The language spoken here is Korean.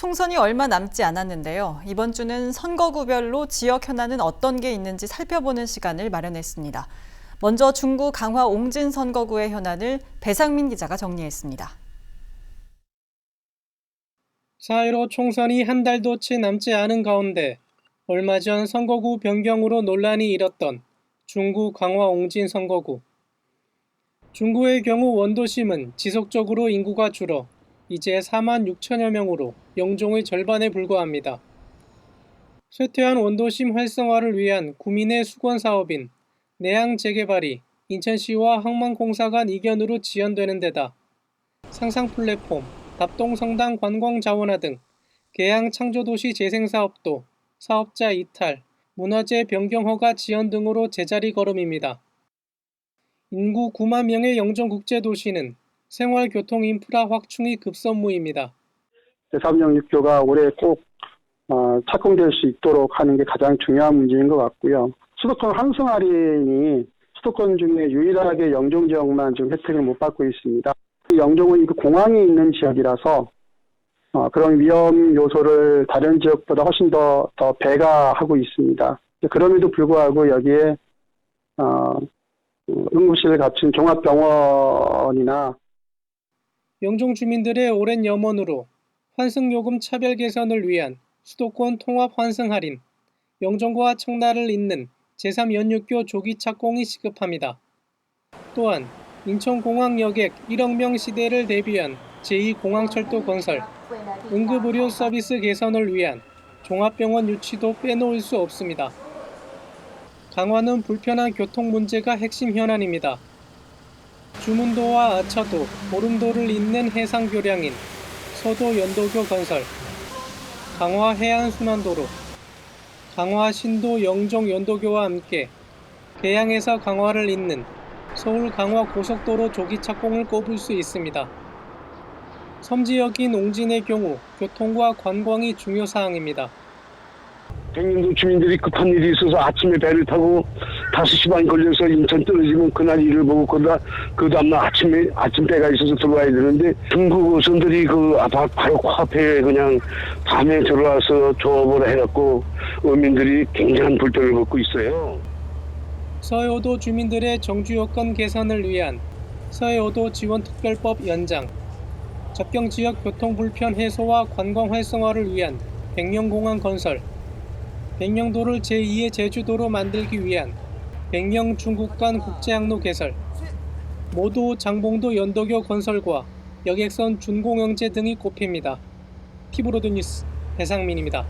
총선이 얼마 남지 않았는데요. 이번 주는 선거구별로 지역 현안은 어떤 게 있는지 살펴보는 시간을 마련했습니다. 먼저 중구 강화 옹진 선거구의 현안을 배상민 기자가 정리했습니다. 4.15 총선이 한 달도 채 남지 않은 가운데 얼마 전 선거구 변경으로 논란이 일었던 중구 강화 옹진 선거구. 중구의 경우 원도심은 지속적으로 인구가 줄어 이제 4만 6천여 명으로 영종의 절반에 불과합니다. 쇠퇴한 원도심 활성화를 위한 구민의 수건 사업인 내양 재개발이 인천시와 항만공사 간 이견으로 지연되는 데다 상상 플랫폼, 답동성당 관광자원화 등 계양 창조도시 재생사업도 사업자 이탈, 문화재 변경 허가 지연 등으로 제자리 걸음입니다. 인구 9만 명의 영종국제도시는 생활교통 인프라 확충이 급선무입니다. 제3령 육교가 올해 꼭 어, 착공될 수 있도록 하는 게 가장 중요한 문제인 것 같고요. 수도권 환승 할인이 수도권 중에 유일하게 영종 지역만 지금 혜택을 못 받고 있습니다. 영종은 그 공항이 있는 지역이라서 어, 그런 위험 요소를 다른 지역보다 훨씬 더, 더 배가하고 있습니다. 그럼에도 불구하고 여기에 어, 응급실을 갖춘 종합병원이나 영종 주민들의 오랜 염원으로 환승요금 차별 개선을 위한 수도권 통합 환승 할인, 영종과 청라를 잇는 제3연육교 조기 착공이 시급합니다. 또한 인천공항 여객 1억 명 시대를 대비한 제2공항철도 건설, 응급의료 서비스 개선을 위한 종합병원 유치도 빼놓을 수 없습니다. 강화는 불편한 교통 문제가 핵심 현안입니다. 주문도와 아차도, 보름도를 잇는 해상교량인 서도 연도교 건설, 강화 해안순환도로, 강화 신도 영종 연도교와 함께 계양에서 강화를 잇는 서울 강화 고속도로 조기 착공을 꼽을 수 있습니다. 섬지역인 옹진의 경우 교통과 관광이 중요 사항입니다. 백령도 주민들이 급한 일이 있어서 아침에 배를 타고 5시 반 걸려서 인천 떨어지면 그날 일을 보고 그다 그 다음날 아침에 아침 배가 있어서 들어와야 되는데 중국 어선들이 그 아파 바로 코앞에 그냥 밤에 들어와서 조업을 해갖고 어민들이 굉장한 불편을 겪고 있어요. 서해오도 주민들의 정주 여건 개선을 위한 서해오도 지원특별법 연장, 접경 지역 교통 불편 해소와 관광 활성화를 위한 백령공항 건설, 백령도를 제2의 제주도로 만들기 위한 백령 중국 간 국제항로 개설, 모두 장봉도 연도교 건설과 여객선 준공영제 등이 꼽힙니다. 티브로드 뉴스 배상민입니다.